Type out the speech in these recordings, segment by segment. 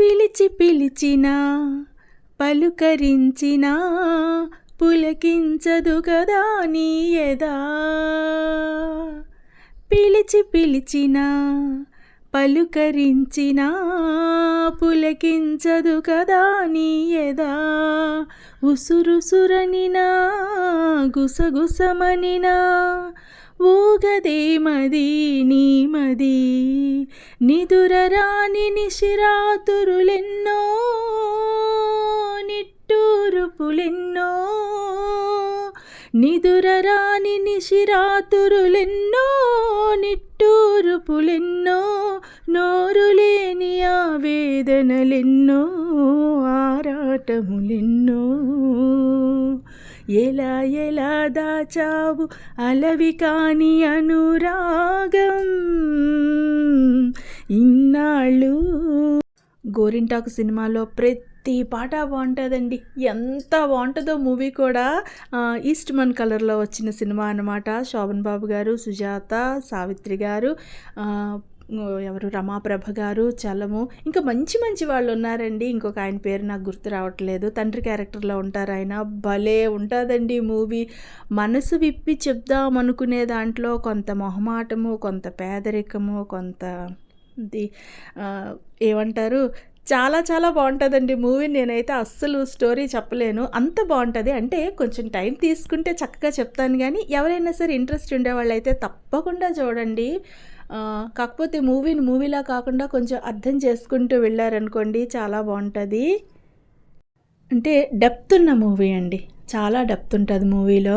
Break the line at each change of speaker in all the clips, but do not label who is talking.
పిలిచి పిలిచినా పలుకరించినా పులకించదు కదా నీ ఎదా పిలిచి పిలిచినా పలుకరించినా పులకించదు కదా నీ ఎదా ఉసురుసురనినా గుసగుసమనినా ఊగదే మది నీ మది. నిదురరాని నిశిరాతురులెన్నో నిట్టూరుపులెన్నో. నిదురరాని నిశిరాతురులెన్నో నిట్టూరుపులెన్నో. నోరులేని ఆ వేదనలెన్నో ఆరాటములెన్నో. ఎలా ఎలా దాచావు అలవి కాని అనురాగం? ఇన్నాళ్ళు గోరింటాకు సినిమాలో ప్రతి పాట బాగుంటుందండి. ఎంత బాగుంటుందో మూవీ కూడా. ఈస్ట్ మన్ కలర్లో వచ్చిన సినిమా అనమాట శోభన్ బాబు గారు సుజాత సావిత్రి గారు. ఎవరు? రమాప్రభ గారు చలము. ఇంకా మంచి మంచి వాళ్ళు ఉన్నారండి. ఇంకొక ఆయన పేరు నాకు గుర్తు రావట్లేదు. తండ్రి క్యారెక్టర్లో ఉంటారు ఆయన. భలే ఉంటుందండి మూవీ. మనసు విప్పి చెప్దాం అనుకునే దాంట్లో కొంత మొహమాటము కొంత పేదరికము కొంత ఏమంటారు? చాలా చాలా బాగుంటుందండి మూవీ. నేనైతే అస్సలు స్టోరీ చెప్పలేను. అంత బాగుంటుంది. అంటే కొంచెం టైం తీసుకుంటే చక్కగా చెప్తాను కానీ ఎవరైనా సరే ఇంట్రెస్ట్ ఉండేవాళ్ళు అయితే తప్పకుండా చూడండి. కాకపోతే మూవీని మూవీలా కాకుండా కొంచెం అర్థం చేసుకుంటూ వెళ్ళారనుకోండి చాలా బాగుంటుంది. అంటే డెప్త్ ఉన్న మూవీ అండి. చాలా డెప్త్ ఉంటుంది మూవీలో.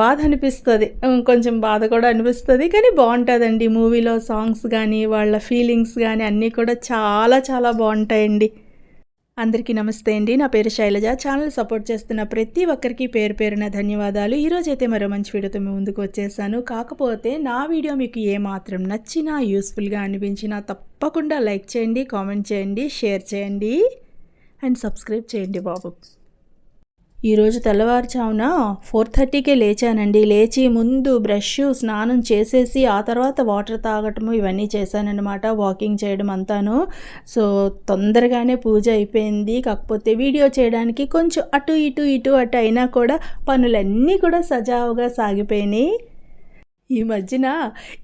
బాధ అనిపిస్తుంది. కొంచెం బాధ కూడా అనిపిస్తుంది. కానీ బాగుంటుందండి. మూవీలో సాంగ్స్ కానీ వాళ్ళ ఫీలింగ్స్ కానీ అన్నీ కూడా చాలా చాలా బాగుంటాయండి. అందరికీ నమస్తే అండి. నా పేరు శైలజ. ఛానల్ సపోర్ట్ చేస్తున్న ప్రతి ఒక్కరికి పేరు పేరున ధన్యవాదాలు. ఈరోజైతే మరో మంచి వీడియోతో మీ ముందుకు వచ్చేసాను. కాకపోతే నా వీడియో మీకు ఏమాత్రం నచ్చినా యూస్ఫుల్గా అనిపించినా తప్పకుండా లైక్ చేయండి కామెంట్ చేయండి షేర్ చేయండి. అండ్ సబ్స్క్రైబ్ చేయండి బాబు. ఈరోజు తెల్లవారుజామున ఫోర్ థర్టీకే లేచానండి. లేచి ముందు బ్రష్ స్నానం చేసేసి ఆ తర్వాత వాటర్ తాగటము ఇవన్నీ చేశానన్నమాట. వాకింగ్ చేయడం అంతాను. సో తొందరగానే పూజ అయిపోయింది. కాకపోతే వీడియో చేయడానికి కొంచెం అటు ఇటు ఇటు అటు అయినా కూడా పనులన్నీ కూడా సజావుగా సాగిపోయినాయి. ఈ మధ్యన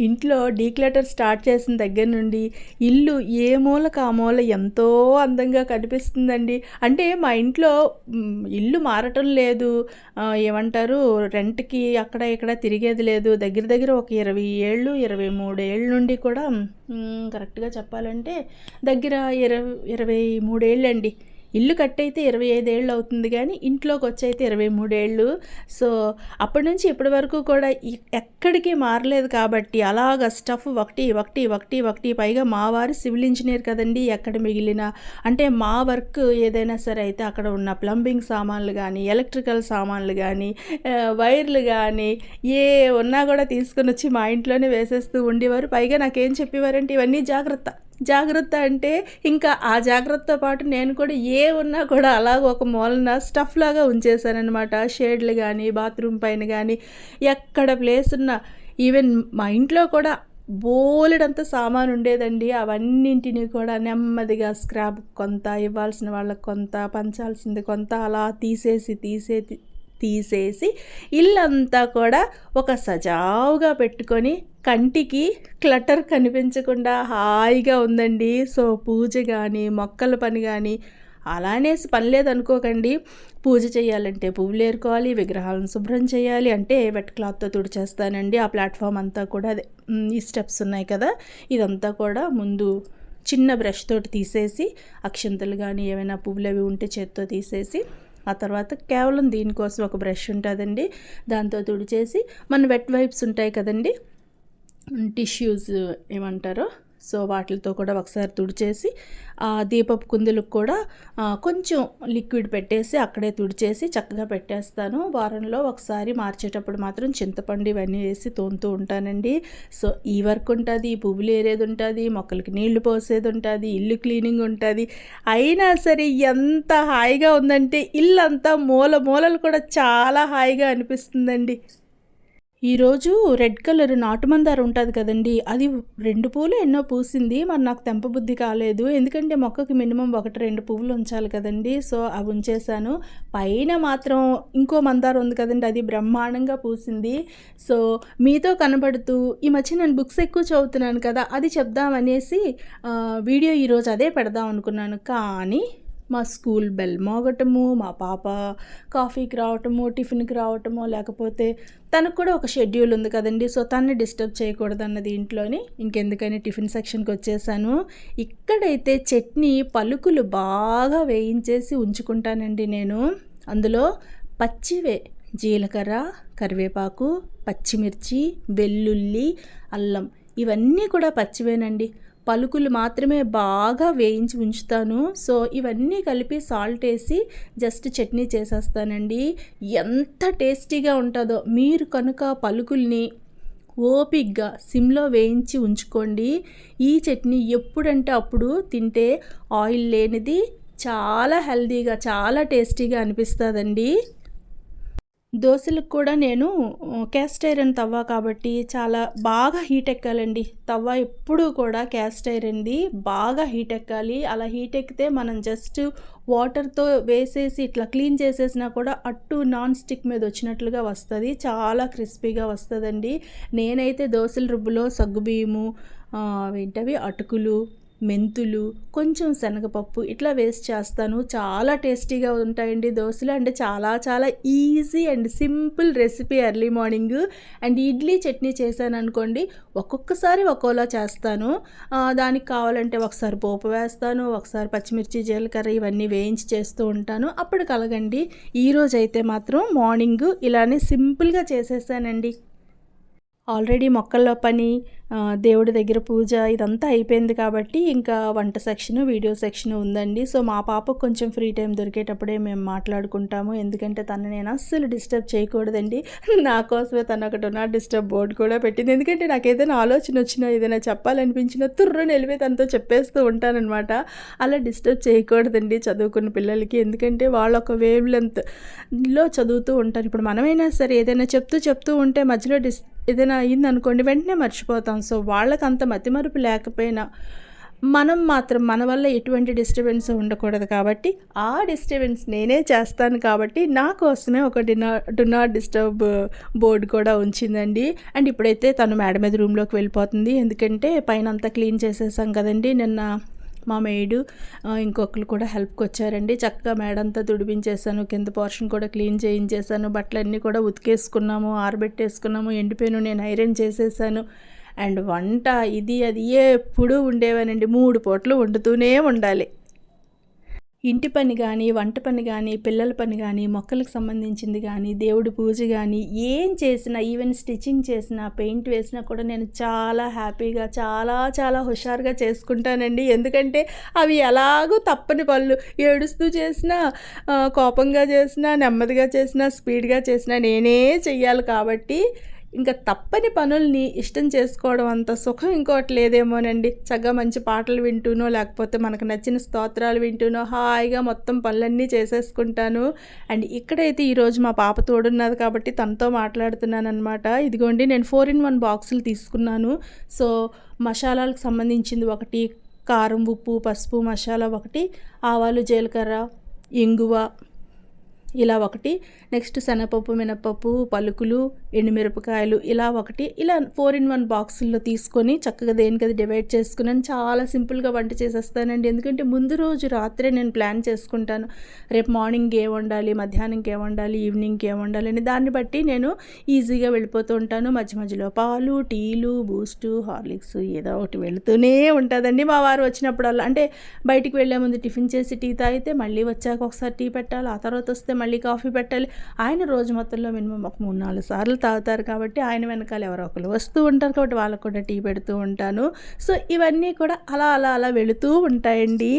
ఇంట్లో డీక్లెటర్ స్టార్ట్ చేసిన దగ్గర నుండి ఇల్లు ఏ మూలకు ఆ మూల ఎంతో అందంగా కనిపిస్తుందండి. అంటే మా ఇంట్లో ఇల్లు మారటం లేదు. ఏమంటారు రెంట్కి అక్కడ ఇక్కడ తిరిగేది లేదు. దగ్గర దగ్గర ఒక ఇరవై ఏళ్ళు ఇరవై మూడు ఏళ్ళ నుండి కూడా కరెక్ట్గా చెప్పాలంటే దగ్గర ఇరవై ఇరవై మూడేళ్ళండి ఇల్లు కట్టయితే ఇరవై ఐదేళ్ళు అవుతుంది కానీ ఇంట్లోకి వచ్చైతే ఇరవై మూడేళ్ళు సో అప్పటి నుంచి ఇప్పటి వరకు కూడా ఎక్కడికి మారలేదు కాబట్టి అలాగ స్టఫ్ ఒకటి ఒకటి ఒకటి ఒకటి పైగా మా వారు సివిల్ ఇంజనీర్ కదండి ఎక్కడ మిగిలిన. అంటే మా వర్క్ ఏదైనా సరే అయితే అక్కడ ఉన్న ప్లంబింగ్ సామాన్లు కానీ ఎలక్ట్రికల్ సామాన్లు కానీ వైర్లు కానీ ఏ ఉన్నా కూడా తీసుకొని వచ్చి మా ఇంట్లోనే వేసేస్తూ ఉండేవారు. పైగా నాకేం చెప్పేవారంటే ఇవన్నీ జాగ్రత్త. జాగ్రత్త అంటే ఇంకా ఆ జాగ్రత్తతో పాటు నేను కూడా ఏ ఉన్నా కూడా అలాగ ఒక మూలన స్టఫ్ లాగా ఉంచేసానమాట షేడ్లు కానీ బాత్రూమ్ పైన కానీ ఎక్కడ ప్లేస్ ఉన్నా. ఈవెన్ మా ఇంట్లో కూడా బోలెడంత సామాన్ ఉండేదండి. అవన్నింటినీ కూడా నెమ్మదిగా స్క్రాప్ కొంత ఇవ్వాల్సిన వాళ్ళకి కొంత పంచాల్సింది కొంత అలా తీసేసి తీసేసి తీసేసి ఇల్లంతా కూడా ఒక సజావుగా పెట్టుకొని కంటికి క్లటర్ కనిపించకుండా హాయిగా ఉందండి. సో పూజ కానీ మొక్కల పని కానీ అలానేసి పని లేదనుకోకండి పూజ చేయాలంటే పువ్వులు ఏరుకోవాలి విగ్రహాలను శుభ్రం చేయాలి. అంటే వెట్ క్లాత్తో తుడిచేస్తానండి. ఆ ప్లాట్ఫామ్ అంతా కూడా అదే ఈ స్టెప్స్ ఉన్నాయి కదా. ఇదంతా కూడా ముందు చిన్న బ్రష్ తోటి తీసేసి అక్షంతలు కానీ ఏమైనా పువ్వులు అవి ఉంటే చేత్తో తీసేసి ఆ తర్వాత కేవలం దీనికోసం ఒక బ్రష్ ఉంటుందండి. దాంతో తుడిచేసి మన వెట్ వైప్స్ ఉంటాయి కదండి. టిష్యూస్ ఏమంటారో సో వాటితో కూడా ఒకసారి తుడిచేసి ఆ దీపపు కుందులకు కూడా కొంచెం లిక్విడ్ పెట్టేసి అక్కడే తుడిచేసి చక్కగా పెట్టేస్తాను. వారంలో ఒకసారి మార్చేటప్పుడు మాత్రం చింతపండు ఇవన్నీ వేసి తోముతూ ఉంటానండి. సో ఈ వర్క్ ఉంటుంది పువ్వులు ఏరేది ఉంటుంది మొక్కలకి నీళ్ళు పోసేది ఉంటుంది ఇల్లు క్లీనింగ్ ఉంటుంది. అయినా సరే ఎంత హాయిగా ఉందంటే ఇల్లు అంతా మూల మూలలు కూడా చాలా హాయిగా అనిపిస్తుందండి. ఈరోజు రెడ్ కలర్ నాటుమందార ఉంటుంది కదండీ! అది రెండు పూలు ఎన్నో పూసింది. మరి నాకు తెంపబుద్ధి కాలేదు. ఎందుకంటే మొక్కకి మినిమం ఒకటి రెండు పువ్వులు ఉంచాలి కదండీ! సో, అవి ఉంచేశాను. పైన మాత్రం ఇంకో మందార ఉంది కదండి అది బ్రహ్మాండంగా పూసింది. సో, మీతో కనబడుతూ ఈ మధ్య నేను బుక్స్ ఎక్కువ చదువుతున్నాను కదా! అది చెప్దామనేసి వీడియో ఈరోజు అదే పెడదాం అనుకున్నాను. కానీ మా స్కూల్ బెల్ మోగటము, మా పాప కాఫీకి రావటము, టిఫిన్‌కి రావటము లేకపోతే తనకు కూడా ఒక షెడ్యూల్ ఉంది కదండి సో, తనని డిస్టర్బ్ చేయకూడదన్న దీంట్లోని ఇంకెందుకని టిఫిన్ సెక్షన్‌కి వచ్చేసాను. ఇక్కడైతే చట్నీ పలుకులు బాగా వేయించేసి ఉంచుకుంటానండి నేను. అందులో పచ్చివే జీలకర్ర, కరివేపాకు, పచ్చిమిర్చి, వెల్లుల్లి, అల్లం ఇవన్నీ కూడా పచ్చివేనండి. పలుకులు మాత్రమే బాగా వేయించి ఉంచుతాను. సో, ఇవన్నీ కలిపి సాల్ట్ వేసి జస్ట్ చట్నీ చేసేస్తానండి. ఎంత టేస్టీగా ఉంటుందో మీరు కనుక పలుకుల్ని ఓపిగ్గా సిమ్‌లో వేయించి ఉంచుకోండి. ఈ చట్నీ ఎప్పుడంటే అప్పుడు తింటే ఆయిల్ లేనిది చాలా హెల్దీగా చాలా టేస్టీగా అనిపిస్తుందండి దోశలకు కూడా నేను క్యాస్ట్ ఐరన్ తవ్వ కాబట్టి చాలా బాగా హీట్ ఎక్కాలండి. తవ్వ ఎప్పుడూ కూడా క్యాస్ట్ ఐరన్‌ది బాగా హీట్ ఎక్కాలి. అలా హీట్ ఎక్కితే మనం జస్ట్ వాటర్‌తో వేసేసి ఇట్లా క్లీన్ చేసేసినా కూడా అట్టు నాన్ స్టిక్ మీద వచ్చినట్లుగా వస్తుంది చాలా క్రిస్పీగా వస్తుందండి నేనైతే దోశల రుబ్బులో సగ్గుబియ్యము ఏంటవి అటుకులు, మెంతులు, కొంచెం శనగపప్పు ఇట్లా వేసి చేస్తాను. చాలా టేస్టీగా ఉంటాయండి దోశలు అంటే చాలా చాలా easy and simple recipe early morning. And idli chutney చేశాననుకోండి ఒక్కొక్కసారి ఒక్కోలా చేస్తాను. దానికి కావాలంటే ఒకసారి పోపు వేస్తాను. ఒకసారి పచ్చిమిర్చి, జీలకర్ర ఇవన్నీ వేయించి చేస్తూ ఉంటాను. అప్పుడు కలగండి ఈరోజు అయితే మాత్రం మార్నింగ్ ఇలానే సింపుల్‌గా చేసేసానండి. ఆల్రెడీ మొక్కల్లో పని దేవుడి దగ్గర పూజ ఇదంతా అయిపోయింది కాబట్టి ఇంకా వంట సెక్షను, వీడియో సెక్షను ఉందండి. సో, మా పాపకు కొంచెం ఫ్రీ టైం దొరికేటప్పుడే మేము మాట్లాడుకుంటాము. ఎందుకంటే తను నేను అస్సలు డిస్టర్బ్ చేయకూడదండి. నా కోసమే తను ఒకటి ఉన్న డిస్టర్బ్ బోర్డ్ కూడా పెట్టింది. ఎందుకంటే నాకు ఏదైనా ఆలోచన వచ్చినా, ఏదైనా చెప్పాలనిపించినా తుర్రున నిలిపి తనతో చెప్పేస్తూ ఉంటానన్నమాట అలా డిస్టర్బ్ చేయకూడదండి చదువుకున్న పిల్లలకి. ఎందుకంటే వాళ్ళు ఒక వేవ్ లెంత్‌లో చదువుతూ ఉంటారు. ఇప్పుడు మనమైనా సరే ఏదైనా చెప్తూ చెప్తూ ఉంటే మధ్యలో డిస్ ఏదైనా అయిందనుకోండి వెంటనే మర్చిపోతాం. సో, వాళ్ళకంత మతిమరుపు లేకపోయినా మనం మాత్రం మన వల్ల ఎటువంటి డిస్టర్బెన్స్ ఉండకూడదు కాబట్టి ఆ డిస్టర్బెన్స్ నేనే చేస్తాను కాబట్టి నా కోసమే ఒక డినా డు నాట్ డిస్టర్బ్ బోర్డ్ కూడా ఉంచిందండి. అండ్ ఇప్పుడైతే తను మేడ మీద రూమ్‌లోకి వెళ్ళిపోతుంది. ఎందుకంటే పైన అంతా క్లీన్ చేసేసాం కదండీ! నిన్న మా మెయిడు ఇంకొకరు కూడా హెల్ప్కి వచ్చారండి చక్కగా మేడంతా తుడిపించేసాను. కింద పోర్షన్ కూడా క్లీన్ చేయించేసాను. బట్టలన్నీ కూడా ఉతికేసుకున్నాము, ఆరబెట్టేసుకున్నాము. ఎండిపోయిన నేను ఐరన్ చేసేసాను. అండ్ వంట ఇది అది ఎప్పుడూ ఉండేవనండి మూడు పూటలు వండుతూనే ఉండాలి. ఇంటి పని కానీ వంట పని కానీ పిల్లల పని కానీ మొక్కలకు సంబంధించింది కానీ దేవుడి పూజ కానీ ఏం చేసినా ఈవెన్ స్టిచ్చింగ్ చేసినా, పెయింట్ వేసినా కూడా నేను చాలా హ్యాపీగా, చాలా చాలా హుషారుగా చేసుకుంటానండి. ఎందుకంటే అవి ఎలాగో తప్పని పనులు. ఏడుస్తూ చేసినా, కోపంగా చేసినా, నెమ్మదిగా చేసినా, స్పీడ్‌గా చేసినా నేనే చెయ్యాలి కాబట్టి ఇంకా తప్పని పనుల్ని ఇష్టం చేసుకోవడం అంత సుఖం ఇంకోటి లేదేమోనండి. చక్కగా మంచి పాటలు వింటూనో, లేకపోతే మనకు నచ్చిన స్తోత్రాలు వింటూనో హాయిగా మొత్తం పనులన్నీ చేసేసుకుంటాను. అండ్ ఇక్కడైతే ఈరోజు మా పాప తోడున్నది కాబట్టి తనతో మాట్లాడుతున్నాననమాట. ఇదిగోండి నేను ఫోర్ ఇన్ వన్ బాక్సులు తీసుకున్నాను. సో, మసాలాలకు సంబంధించింది ఒకటి, కారం, ఉప్పు, పసుపు, మసాలా ఒకటి, ఆవాలు, జీలకర్ర, ఇంగువ ఇలా ఒకటి, నెక్స్ట్ శనగపప్పు, మినపప్పు, పలుకులు, ఎండుమిరపకాయలు ఇలా ఒకటి, ఇలా ఫోర్ ఇన్ వన్ బాక్సుల్లో తీసుకొని చక్కగా దేనికది డివైడ్ చేసుకున్నాను. చాలా సింపుల్‌గా వంట చేసేస్తానండి. ఎందుకంటే ముందు రోజు రాత్రే నేను ప్లాన్ చేసుకుంటాను. రేపు మార్నింగ్ ఏం వండాలి, మధ్యాహ్నంకి ఏ వండాలి, ఈవినింగ్‌కి ఏం వండాలి అని దాన్ని బట్టి నేను ఈజీగా వెళ్ళిపోతూ ఉంటాను. మధ్య మధ్యలో పాలు, టీలు, బూస్టు, హార్లిక్స్ ఏదో ఒకటి వెళుతూనే ఉంటుందండి మా వారు వచ్చినప్పుడల్లా అంటే బయటికి వెళ్ళే ముందు టిఫిన్ చేసి టీ తాగితే మళ్ళీ వచ్చాక ఒకసారి టీ పెట్టాలి. ఆ తర్వాత వస్తే మళ్ళీ కాఫీ పెట్టాలి. ఆయన రోజు మొత్తంలో మినిమం ఒక 3, 4 సార్లు తాగుతారు కాబట్టి ఆయన వెనకాల ఎవరో ఒకరు వస్తూ ఉంటారు కాబట్టి వాళ్ళకి కూడా టీ పెడుతూ ఉంటాను. సో, ఇవన్నీ కూడా అలా అలా అలా వెళుతూ ఉంటాయండి.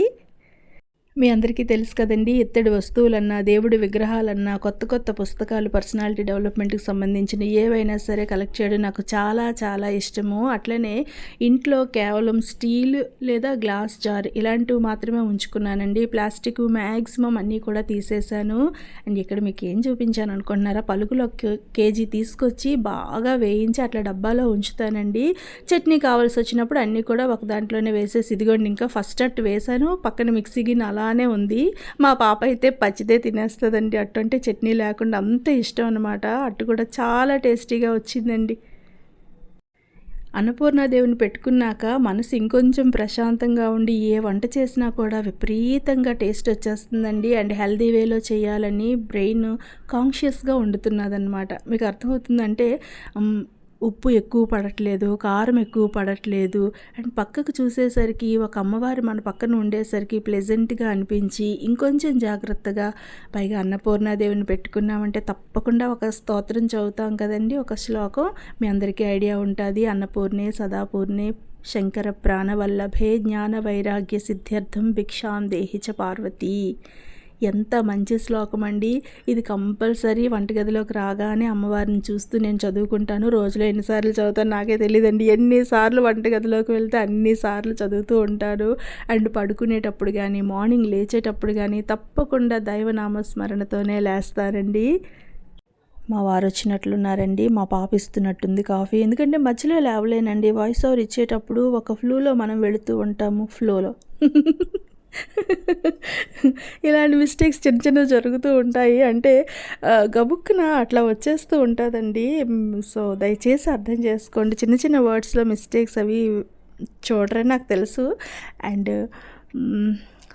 మీ అందరికీ తెలుసు కదండి ఇత్తడి వస్తువులన్నా దేవుడి విగ్రహాలన్నా కొత్త కొత్త పుస్తకాలు పర్సనాలిటీ డెవలప్మెంట్కి సంబంధించిన ఏవైనా సరే కలెక్ట్ చేయడం నాకు చాలా చాలా ఇష్టము. అట్లనే ఇంట్లో కేవలం స్టీల్ లేదా గ్లాస్ జార్ ఇలాంటివి మాత్రమే ఉంచుకున్నానండి. ప్లాస్టిక్ మ్యాక్సిమం అన్నీ కూడా తీసేశాను. అండ్ ఇక్కడ మీకు ఏం చూపించాను అనుకుంటున్నారా? పలుకులు ఒక కేజీ తీసుకొచ్చి బాగా వేయించి అట్లా డబ్బాలో ఉంచుతానండి. చట్నీ కావాల్సి వచ్చినప్పుడు అన్నీ కూడా ఒక దాంట్లోనే వేసేసి ఇదిగోండి ఇంకా ఫస్ట్ అట్టు వేసాను పక్కన మిక్సీ గిన్నె బాగానే ఉంది. మా పాప అయితే పచ్చిదే తినేస్తుందండి. అట్టు అంటే చట్నీ లేకుండా అంత ఇష్టం అనమాట అట్టు కూడా చాలా టేస్టీగా వచ్చిందండి. అన్నపూర్ణాదేవిని పెట్టుకున్నాక మనసు ఇంకొంచెం ప్రశాంతంగా ఉండి ఏ వంట చేసినా కూడా విపరీతంగా టేస్ట్ వచ్చేస్తుందండి. అండ్ హెల్దీ వేలో చేయాలని బ్రెయిన్ కాన్షియస్గా వండుతున్నదనమాట మీకు అర్థమవుతుందంటే ఉప్పు ఎక్కువ పడట్లేదు కారం ఎక్కువ పడట్లేదు. అండ్ పక్కకు చూసేసరికి ఒక అమ్మవారు మన పక్కన ఉండేసరికి ప్లెజెంట్గా అనిపించి ఇంకొంచెం జాగ్రత్తగా పైగా అన్నపూర్ణాదేవిని పెట్టుకున్నామంటే తప్పకుండా ఒక స్తోత్రం చదువుతాం కదండి. ఒక శ్లోకం మీ అందరికీ ఐడియా ఉంటుంది. అన్నపూర్ణే సదాపూర్ణే శంకర ప్రాణవల్లభే జ్ఞాన వైరాగ్య సిద్ధ్యర్థం భిక్షాం దేహిచ పార్వతీ. ఎంత మంచి శ్లోకం అండి. ఇది కంపల్సరీ వంటగదిలోకి రాగానే అమ్మవారిని చూస్తూ నేను చదువుకుంటాను. రోజులో ఎన్నిసార్లు చదువుతాను నాకే తెలియదండి ఎన్నిసార్లు వంటగదిలోకి వెళ్తే అన్నిసార్లు చదువుతూ ఉంటాను. అండ్ పడుకునేటప్పుడు కానీ మార్నింగ్ లేచేటప్పుడు కానీ తప్పకుండా దైవనామస్మరణతోనే లేస్తారండి మా వారు వచ్చినట్లున్నారండి. మా పాప ఇస్తున్నట్టుంది కాఫీ. ఎందుకంటే మధ్యలో లేవలేనండి. వాయిస్ ఓవర్ ఇచ్చేటప్పుడు ఒక ఫ్లూలో మనం వెళుతూ ఉంటాము. ఫ్లోలో. ఇలాంటి మిస్టేక్స్ చిన్న చిన్నవి జరుగుతూ ఉంటాయి. అంటే గబుక్కున అట్లా వచ్చేస్తూ ఉంటుందండి. సో దయచేసి అర్థం చేసుకోండి. చిన్న చిన్న వర్డ్స్లో మిస్టేక్స్ అవి చూడరని నాకు తెలుసు. అండ్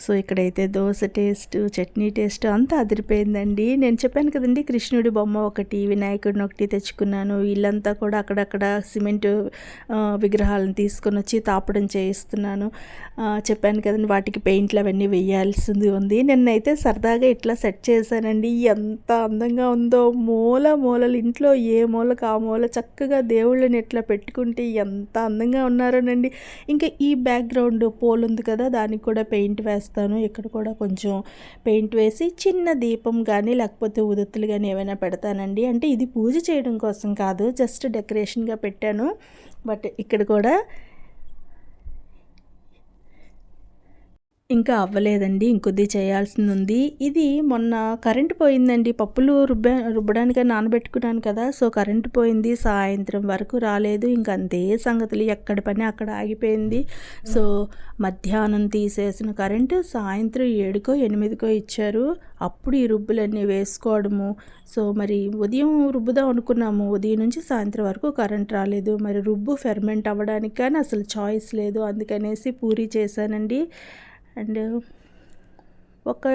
సో ఇక్కడైతే దోశ టేస్ట్ చట్నీ టేస్ట్ అంతా అదిరిపోయిందండి. నేను చెప్పాను కదండి కృష్ణుడి బొమ్మ ఒకటి వినాయకుడిని ఒకటి తెచ్చుకున్నాను. వీళ్ళంతా కూడా అక్కడక్కడ సిమెంట్ విగ్రహాలను తీసుకొని వచ్చి తాపడం చేయిస్తున్నాను. చెప్పాను కదండి వాటికి పెయింట్లు అవన్నీ వేయాల్సింది ఉంది. నిన్నైతే సరదాగా ఇట్లా సెట్ చేశానండి. ఎంత అందంగా ఉందో మూల మూలలు ఇంట్లో ఏ మూలకు ఆ మూల చక్కగా దేవుళ్ళని ఎట్లా పెట్టుకుంటే ఎంత అందంగా ఉన్నారోనండి. ఇంకా ఈ బ్యాక్గ్రౌండ్ పోల్ ఉంది కదా దానికి కూడా పెయింట్ వేస్తాను వేస్తాను ఇక్కడ కూడా కొంచెం పెయింట్ వేసి చిన్న దీపం కానీ లేకపోతే ఉదత్తులు కానీ ఏమైనా పెడతానండి. అంటే ఇది పూజ చేయడం కోసం కాదు జస్ట్ డెకరేషన్గా పెట్టాను. బట్ ఇక్కడ కూడా ఇంకా అవ్వలేదండి ఇంకొద్ది చేయాల్సింది ఉంది ఇది మొన్న కరెంటు పోయిందండి పప్పులు రుబ్బ రుబ్బడానికి నానబెట్టుకున్నాను కదా సో కరెంటు పోయింది సాయంత్రం వరకు రాలేదు ఇంక అంతే సంగతులు ఎక్కడ పని అక్కడ ఆగిపోయింది. సో మధ్యాహ్నం తీసేసిన కరెంటు సాయంత్రం ఏడుకో ఎనిమిదికో ఇచ్చారు. అప్పుడు ఈ రుబ్బులన్నీ వేసుకోవడము. సో మరి ఉదయం రుబ్బుదాం అనుకున్నాము ఉదయం నుంచి సాయంత్రం వరకు కరెంట్ రాలేదు. మరి రుబ్బు ఫెర్మెంట్ అవ్వడానికి కానీ అసలు చాయిస్ లేదు అందుకనేసి పూరి చేశానండి. అండ్ ఒక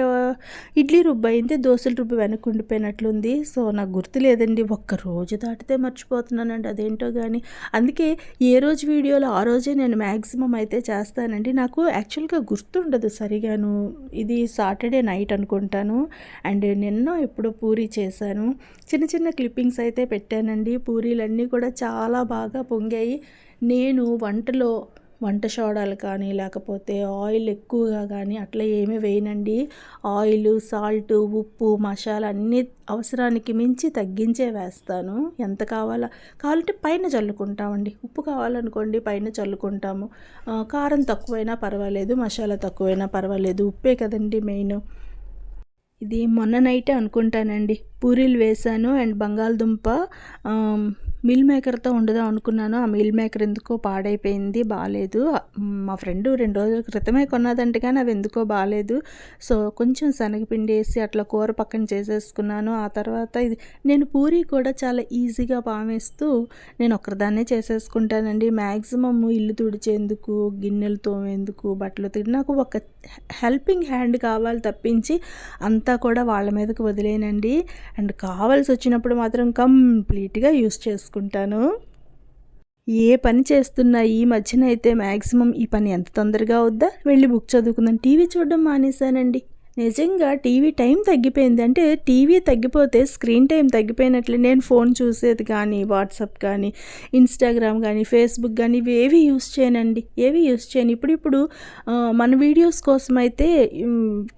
ఇడ్లీ రుబ్బ అయింది దోశల రుబ్బు వెనక్కి ఉండిపోయినట్లుంది. సో నాకు గుర్తు లేదండి ఒక్క రోజు దాటితే మర్చిపోతున్నానండి అదేంటో కానీ అందుకే ఏ రోజు వీడియోలో ఆ రోజే నేను మ్యాక్సిమం అయితే చేస్తానండి. నాకు యాక్చువల్గా గుర్తుండదు సరిగాను. ఇది సాటర్డే నైట్ అనుకుంటాను. అండ్ నిన్న ఎప్పుడో పూరి చేశాను. చిన్న చిన్న క్లిప్పింగ్స్ అయితే పెట్టానండి. పూరీలన్నీ కూడా చాలా బాగా పొంగాయి. నేను వంటలో వంట సోడాలు కానీ లేకపోతే ఆయిల్ ఎక్కువగా కానీ అట్లా ఏమీ వేయనండి. ఆయిల్ సాల్ట్ ఉప్పు మసాలా అన్నీ అవసరానికి మించి తగ్గించే వేస్తాను. ఎంత కావాలా కావాలంటే పైన చల్లుకుంటామండి. ఉప్పు కావాలనుకోండి పైన చల్లుకుంటాము. కారం తక్కువైనా పర్వాలేదు మసాలా తక్కువైనా పర్వాలేదు. ఉప్పే కదండి మెయిన్. ఇది మొన్న నైటే అనుకుంటానండి. పూరీలు వేసాను అండ్ బంగాళదుంప మిల్ మేకర్తో ఉండదాం అనుకున్నాను. ఆ మిల్ మేకర్ ఎందుకో పాడైపోయింది బాగాలేదు మా ఫ్రెండ్ రెండు రోజుల క్రితమే కొన్నదంటే కానీ అవి ఎందుకో బాగాలేదు సో కొంచెం శనగపిండి వేసి అట్లా కూర పక్కన చేసేసుకున్నాను. ఆ తర్వాత ఇది నేను పూరి కూడా చాలా ఈజీగా పామేస్తూ నేను ఒక్కరిదాన్నే చేసేసుకుంటానండి. మ్యాక్సిమమ్ ఇల్లు తుడిచేందుకు గిన్నెలు తోమేందుకు బట్టలు తిడి నాకు ఒక హెల్పింగ్ హ్యాండ్ కావాలి తప్పించి అంతా కూడా వాళ్ళ మీదకి వదిలేనండి. అండ్ కావాల్సి వచ్చినప్పుడు మాత్రం కంప్లీట్గా యూస్ చేసుకుంటాను. ఏ పని చేస్తున్నా ఈ మధ్యన అయితే మ్యాక్సిమం ఈ పని ఎంత తొందరగా వద్దా వెళ్ళి బుక్ చదువుకుందాం. టీవీ చూడడం మానేశానండి. నిజంగా టీవీ టైం తగ్గిపోయింది. అంటే టీవీ తగ్గిపోతే స్క్రీన్ టైం తగ్గిపోయినట్లే. నేను ఫోన్ చూసేది కానీ, వాట్సాప్ కానీ, ఇన్‌స్టాగ్రామ్ కానీ ఫేస్‌బుక్ కానీ ఇవి ఏవి యూజ్ చేయనండి. ఏవి యూజ్ చేయను. ఇప్పుడు ఇప్పుడు మన వీడియోస్ కోసమైతే అయితే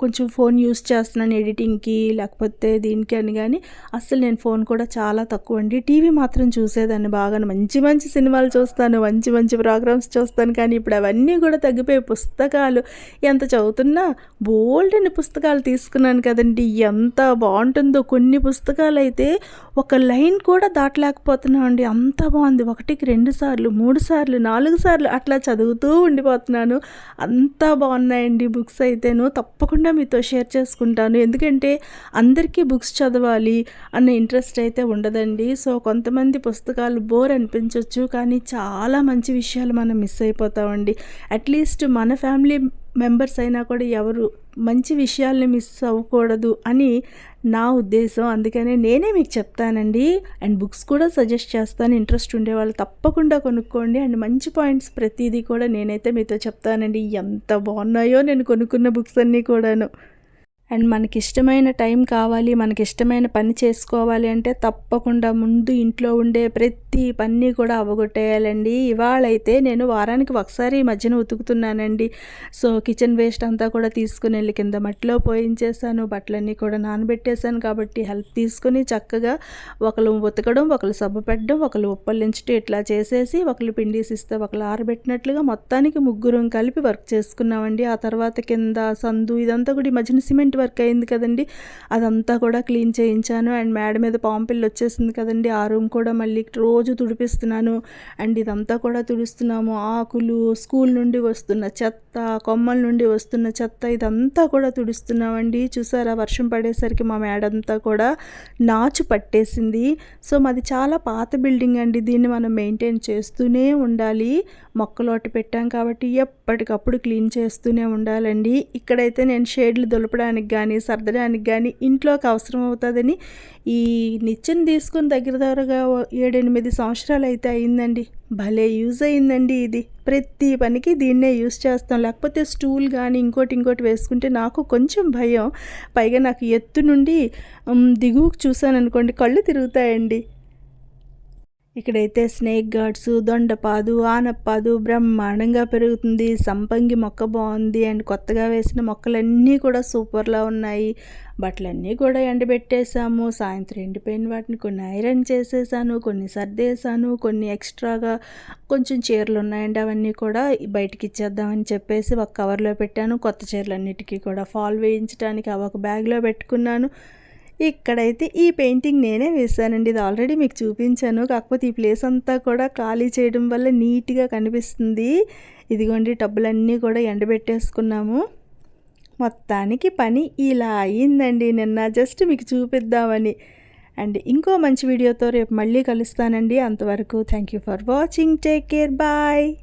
కొంచెం ఫోన్ యూజ్ చేస్తున్నాను ఎడిటింగ్‌కి లేకపోతే దీనికి అని కానీ అస్సలు నేను ఫోన్ కూడా చాలా తక్కువ అండి టీవీ మాత్రం చూసేదాన్ని బాగా మంచి మంచి సినిమాలు చూస్తాను. మంచి మంచి ప్రోగ్రామ్స్ చూస్తాను. కానీ ఇప్పుడు అవన్నీ కూడా తగ్గిపోయాయి. పుస్తకాలు ఎంత చదువుతున్నా బోలెడన్ని పుస్తకాలు తీసుకున్నాను కదండీ! ఎంత బాగుంటుందో కొన్ని పుస్తకాలు అయితే ఒక లైన్ కూడా దాటలేకపోతున్నామండి. అంత బాగుంది ఒకటికి రెండు సార్లు, మూడు సార్లు, నాలుగు సార్లు అట్లా చదువుతూ ఉండిపోతున్నాను. అంతా బాగున్నాయండి బుక్స్ అయితేను. తప్పకుండా మీతో షేర్ చేసుకుంటాను. ఎందుకంటే అందరికీ బుక్స్ చదవాలి అన్న ఇంట్రెస్ట్ అయితే ఉండదండి. సో, కొంతమంది పుస్తకాలు బోర్ అనిపించవచ్చు కానీ చాలా మంచి విషయాలు మనం మిస్ అయిపోతామండి. అట్‌లీస్ట్ మన ఫ్యామిలీ మెంబర్స్ అయినా కూడా ఎవరు మంచి విషయాల్ని మిస్ అవ్వకూడదు అని నా ఉద్దేశం. అందుకనే నేనే మీకు చెప్తానండి. అండ్ బుక్స్ కూడా సజెస్ట్ చేస్తాను. ఇంట్రెస్ట్ ఉండే వాళ్ళు తప్పకుండా కొనుక్కోండి. అండ్ మంచి పాయింట్స్ ప్రతిదీ కూడా నేనైతే మీతో చెప్తానండి. ఎంత బాగున్నాయో నేను కొనుక్కున్న బుక్స్ అన్నీ కూడాను. అండ్ మనకిష్టమైన టైం కావాలి. మనకి ఇష్టమైన పని చేసుకోవాలి అంటే తప్పకుండా ముందు ఇంట్లో ఉండే ప్రతి పని కూడా అవ్వగొట్టేయాలండి. ఇవాళైతే నేను వారానికి ఒకసారి ఈ మధ్యన ఉతుకుతున్నానండి. సో, కిచెన్ వేస్ట్ అంతా కూడా తీసుకుని వెళ్ళి కింద మట్టిలో పోయించేసాను. బట్టలన్నీ కూడా నానబెట్టేసాను కాబట్టి హెల్ప్ తీసుకొని చక్కగా ఒకళ్ళు ఉతకడం, ఒకళ్ళు సబ్బు పెట్టడం, ఒకళ్ళు ఉప్పల్లించడం ఇట్లా చేసేసి ఒకళ్ళు పిండిసిస్తే ఒకళ్ళు ఆరబెట్టినట్లుగా మొత్తానికి ముగ్గురం కలిపి వర్క్ చేసుకున్నామండి. ఆ తర్వాత కింద సందు ఇదంతా కూడా ఈ మధ్యన సిమెంట్ వర్క్ అయింది కదండీ! అదంతా కూడా క్లీన్ చేయించాను. అండ్ మేడ మీద పాంపిల్లు వచ్చేసింది కదండీ! ఆ రూమ్ కూడా మళ్ళీ రోజు రోజు తుడిపిస్తున్నాను. అండ్ ఇదంతా కూడా తుడుస్తున్నాము. ఆకులు, స్కూల్ నుండి వస్తున్న చెత్త, కొమ్మల నుండి వస్తున్న చెత్త ఇదంతా కూడా తుడుస్తున్నామండి. చూసారా వర్షం పడేసరికి మా మేడంతా కూడా నాచు పట్టేసింది. సో, మాది చాలా పాత బిల్డింగ్ అండి. దీన్ని మనం మెయింటైన్ చేస్తూనే ఉండాలి. మొక్కలోటి పెట్టాం కాబట్టి ఎప్పటికప్పుడు క్లీన్ చేస్తూనే ఉండాలండి. ఇక్కడైతే నేను షేడ్లు దులపడానికి కానీ సర్దడానికి కానీ ఇంట్లోకి అవసరం అవుతుందని ఈ నిచ్చెన తీసుకొని దగ్గర దగ్గరగా 7, 8 సంవత్సరాలు అయితే అయిందండి. భలే యూజ్ అయిందండి ఇది. ప్రతి పనికి దీన్నే యూజ్ చేస్తాం. లేకపోతే స్టూల్ కానీ ఇంకోటి ఇంకోటి వేసుకుంటే నాకు కొంచెం భయం. పైగా నాకు ఎత్తు నుండి దిగువకు చూశాను అనుకోండి కళ్ళు తిరుగుతాయండి. ఇక్కడైతే స్నేక్ గార్డ్స్, దొండపాదు, ఆనపపాదు బ్రహ్మాండంగా పెరుగుతుంది. సంపంగి మొక్క బాగుంది అండ్ కొత్తగా వేసిన మొక్కలన్నీ కూడా సూపర్‌లా ఉన్నాయి. బట్టలన్నీ కూడా ఎండబెట్టేశాము సాయంత్రం ఎండిపోయిన వాటిని కొన్ని ఐరన్ చేసేసాను. కొన్ని సర్దేశాను. కొన్ని ఎక్స్‌ట్రాగా కొంచెం చీరలు ఉన్నాయండి అవన్నీ కూడా బయటికి ఇచ్చేద్దామని చెప్పేసి ఒక కవర్‌లో పెట్టాను. కొత్త చీరలన్నిటికీ కూడా ఫాల్ వేయించడానికి అవి ఒక బ్యాగ్‌లో పెట్టుకున్నాను. ఇక్కడైతే ఈ పెయింటింగ్ నేనే వేశానండి. ఇది ఆల్రెడీ మీకు చూపించాను. కాకపోతే ఈ ప్లేస్ అంతా కూడా ఖాళీ చేయడం వల్ల నీట్‌గా కనిపిస్తుంది. ఇదిగోండి టబ్బులన్నీ కూడా ఎండబెట్టేసుకున్నాము. మొత్తానికి పని ఇలా అయిందండి నిన్న. జస్ట్ మీకు చూపిద్దామని. అండ్ ఇంకో మంచి వీడియోతో రేపు మళ్ళీ కలుస్తానండి. అంతవరకు thank you for watching. Take care. Bye.